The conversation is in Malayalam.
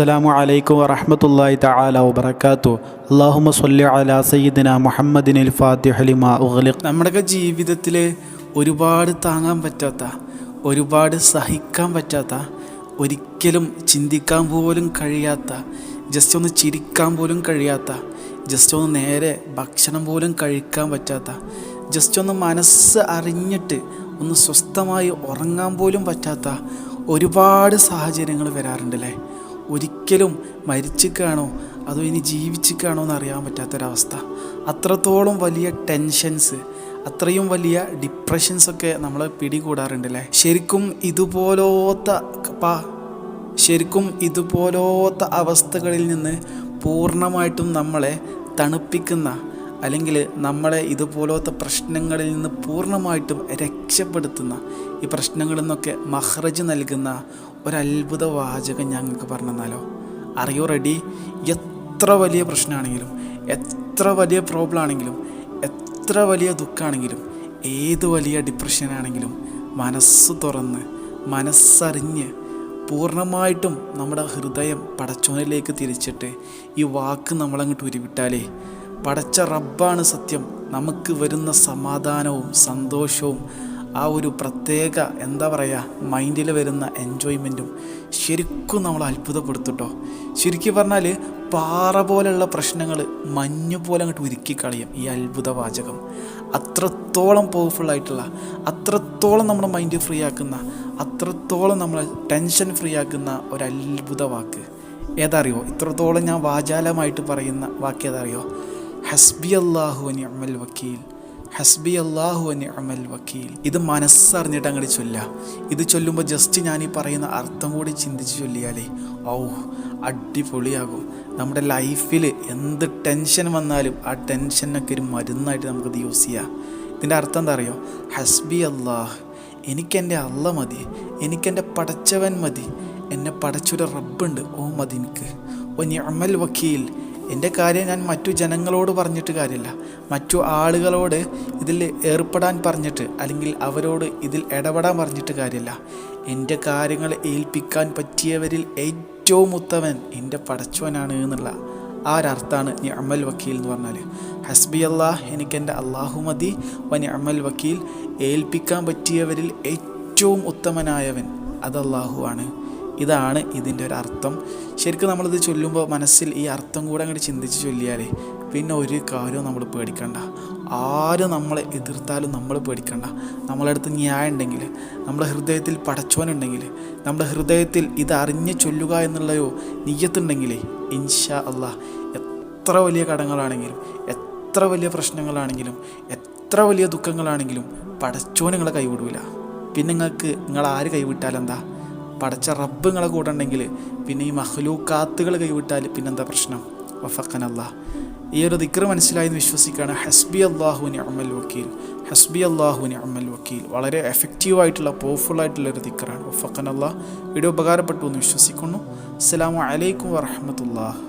അസ്സലാമു അലൈക്കും വറഹ്മത്തുള്ളാഹി തആല വബറകാതു അല്ലാഹുമ്മ സ്വല്ലി അലാ സയ്യിദിന മുഹമ്മദിനിൽ ഫാത്തിഹ ലിമാ ഉഗ്ലിഖ്. നമ്മുടെയൊക്കെ ജീവിതത്തിൽ ഒരുപാട് താങ്ങാൻ പറ്റാത്ത ഒരുപാട് സഹിക്കാൻ പറ്റാത്ത ഒരിക്കലും ചിന്തിക്കാൻ പോലും കഴിയാത്ത ജസ്റ്റ് ഒന്ന് ചിരിക്കാൻ പോലും കഴിയാത്ത ജസ്റ്റ് ഒന്ന് നേരെ ഭക്ഷണം പോലും കഴിക്കാൻ പറ്റാത്ത ജസ്റ്റ് ഒന്ന് മനസ്സ് അറിഞ്ഞിട്ട് ഒന്ന് സ്വസ്ഥമായി ഉറങ്ങാൻ പോലും പറ്റാത്ത ഒരുപാട് സാഹചര്യങ്ങൾ വരാറുണ്ടല്ലേ? ഒരിക്കലും മരിച്ചിക്കാണോ? അതോ ഇനി ജീവിച്ചിക്കാണോ എന്ന് അറിയാൻ പറ്റാത്തൊരവസ്ഥ. അത്രത്തോളം വലിയ ടെൻഷൻസ് അത്രയും വലിയ ഡിപ്രഷൻസ് ഒക്കെ പിടികൂടാറുണ്ടല്ലേ ശരിക്കും ഇതുപോലത്തെ ശരിക്കും ഇതുപോലത്തെ അവസ്ഥകളിൽ നിന്ന് പൂർണമായിട്ടും നമ്മളെ തണുപ്പിക്കുന്ന അല്ലെങ്കിൽ നമ്മളെ ഇതുപോലത്തെ പ്രശ്നങ്ങളിൽ നിന്ന് പൂർണമായിട്ടും രക്ഷപ്പെടുത്തുന്ന ഈ പ്രശ്നങ്ങളിൽ നിന്നൊക്കെ മഹ്റജ് നൽകുന്ന ഒരത്ഭുത വാചകം ഞങ്ങൾക്ക് പറഞ്ഞു തന്നാലോ അറിയോ റെഡി? എത്ര വലിയ പ്രശ്നമാണെങ്കിലും എത്ര വലിയ പ്രോബ്ലം ആണെങ്കിലും എത്ര വലിയ ദുഃഖമാണെങ്കിലും ഏത് വലിയ ഡിപ്രഷനാണെങ്കിലും മനസ്സ് തുറന്ന് മനസ്സറിഞ്ഞ് പൂർണമായിട്ടും നമ്മുടെ ഹൃദയം പടച്ചോനിലേക്ക് തിരിച്ചിട്ട് ഈ വാക്ക് നമ്മളങ്ങോട്ട് ഉരുവിട്ടാലേ പടച്ച റബ്ബാണ് സത്യം. നമുക്ക് വരുന്ന സമാധാനവും സന്തോഷവും ആ ഒരു പ്രത്യേക എന്താ പറയുക മൈൻഡിൽ വരുന്ന എൻജോയ്മെന്റും ശരിക്കും നമ്മൾ അത്ഭുതപ്പെടുത്തുട്ടോ ശരിക്കും പറഞ്ഞാൽ പാറ പോലെയുള്ള പ്രശ്നങ്ങൾ മഞ്ഞു പോലെ അങ്ങോട്ട് ഉരുക്കി കളയും ഈ അത്ഭുത വാചകം. അത്രത്തോളം പവർഫുൾ ആയിട്ടുള്ള അത്രത്തോളം നമ്മുടെ മൈൻഡ് ഫ്രീ ആക്കുന്ന അത്രത്തോളം നമ്മളെ ടെൻഷൻ ഫ്രീ ആക്കുന്ന ഒരു അത്ഭുത വാക്ക്. ഏതറിയോ ഇത്രത്തോളം ഞാൻ വാചാലമായിട്ട് പറയുന്ന വാക്ക് ഏതറിയോ ഹസ്ബി അള്ളാഹു അനി അമൽ വക്കീൽ. ഹസ്ബി അള്ളാഹു അനി അമൽ വക്കീൽ. ഇത് മനസ്സറിഞ്ഞിട്ട് അങ്ങോട്ട് ചൊല്ലുക ഇത് ചൊല്ലുമ്പോൾ ജസ്റ്റ് ഞാൻ ഈ പറയുന്ന അർത്ഥം കൂടി ചിന്തിച്ച് ചൊല്ലിയാലേ ഔ അടിപൊളിയാകും. നമ്മുടെ ലൈഫിൽ എന്ത് ടെൻഷൻ വന്നാലും ആ ടെൻഷനൊക്കെ ഒരു മരുന്നായിട്ട് നമുക്കത് യൂസ് ചെയ്യാം. ഇതിന്റെ അർത്ഥം എന്താ അറിയോ? ഹസ്ബി അള്ളാഹ് എനിക്കെന്റെ അള്ള മതി. എനിക്കെന്റെ പടച്ചവൻ മതി. എന്നെ പടച്ചൊരു റബ്ബുണ്ട്. ഓ മതി എനിക്ക്. ഓ ഞമൽ വക്കീൽ എന്റെ കാര്യം ഞാൻ മറ്റു ജനങ്ങളോട് പറഞ്ഞിട്ട് കാര്യമില്ല. മറ്റു ആളുകളോട് ഇതിൽ ഏർപ്പെടാൻ പറഞ്ഞിട്ട് അല്ലെങ്കിൽ അവരോട് ഇതിൽ ഇടപെടാൻ പറഞ്ഞിട്ട് കാര്യമില്ല. എന്റെ കാര്യങ്ങൾ ഏൽപ്പിക്കാൻ പറ്റിയവരിൽ ഏറ്റവും ഉത്തമൻ എന്റെ പടച്ചവനാണ് എന്നുള്ള ആ ഒരർത്ഥമാണ് നി അമൽ വക്കീൽ എന്ന് പറഞ്ഞാൽ. ഹസ്ബി അള്ളാഹ് എനിക്ക് എന്റെ അള്ളാഹു മതി. അമൽ വക്കീൽ ഏൽപ്പിക്കാൻ പറ്റിയവരിൽ ഏറ്റവും ഉത്തമനായവൻ അത് അള്ളാഹു ആണ്. ഇതാണ് ഇതിന്റെ ഒരു അർത്ഥം. ശരിക്കും നമ്മളിത് ചൊല്ലുമ്പോൾ മനസ്സിൽ ഈ അർത്ഥം കൂടെ അങ്ങോട്ട് ചിന്തിച്ച് ചൊല്ലിയാലേ പിന്നെ ഒരു കാര്യവും നമ്മൾ പേടിക്കണ്ട. ആരും നമ്മളെ എതിർത്താലും നമ്മൾ പേടിക്കണ്ട. നമ്മളെ അടുത്ത് ന്യായം ഉണ്ടെങ്കിൽ നമ്മുടെ ഹൃദയത്തിൽ പടച്ചോനുണ്ടെങ്കിൽ നമ്മുടെ ഹൃദയത്തിൽ ഇത് ചൊല്ലുക എന്നുള്ളയോ നീയത്തുണ്ടെങ്കിലേ ഇൻഷാ അള്ളാഹ് എത്ര വലിയ കടങ്ങളാണെങ്കിലും എത്ര വലിയ പ്രശ്നങ്ങളാണെങ്കിലും എത്ര വലിയ ദുഃഖങ്ങളാണെങ്കിലും പടച്ചോൻ നിങ്ങളെ കൈവിടൂല. പിന്നെ നിങ്ങൾക്ക് നിങ്ങൾ ആര് കൈവിട്ടാലെന്താ? പടച്ച റബ്ബ് നിങ്ങളെ കൂടെ ഉണ്ടെങ്കിൽ പിന്നെ ഈ മഹ്ലൂക്കാത്തുകൾ കൈവിട്ടാൽ പിന്നെന്താ പ്രശ്നം? വഫക്കൻ അള്ളാഹ് ഈ ഒരു ദിക്ര മനസ്സിലായെന്ന് വിശ്വസിക്കുകയാണ്. ഹസ്ബി അള്ളാഹുവിന് അമ്മൽ വക്കീൽ. ഹസ്ബി അള്ളാഹുവിന് അമ്മൽ വക്കീൽ. വളരെ എഫക്റ്റീവായിട്ടുള്ള പവർഫുൾ ആയിട്ടുള്ള ഒരു ദിക്റാണ്. വഫക്കൻ അള്ളാഹ് വീഡിയോ ഉപകാരപ്പെട്ടു എന്ന് വിശ്വസിക്കുന്നു. അസ്സാം വലൈക്കും വറഹമത്തല്ലാ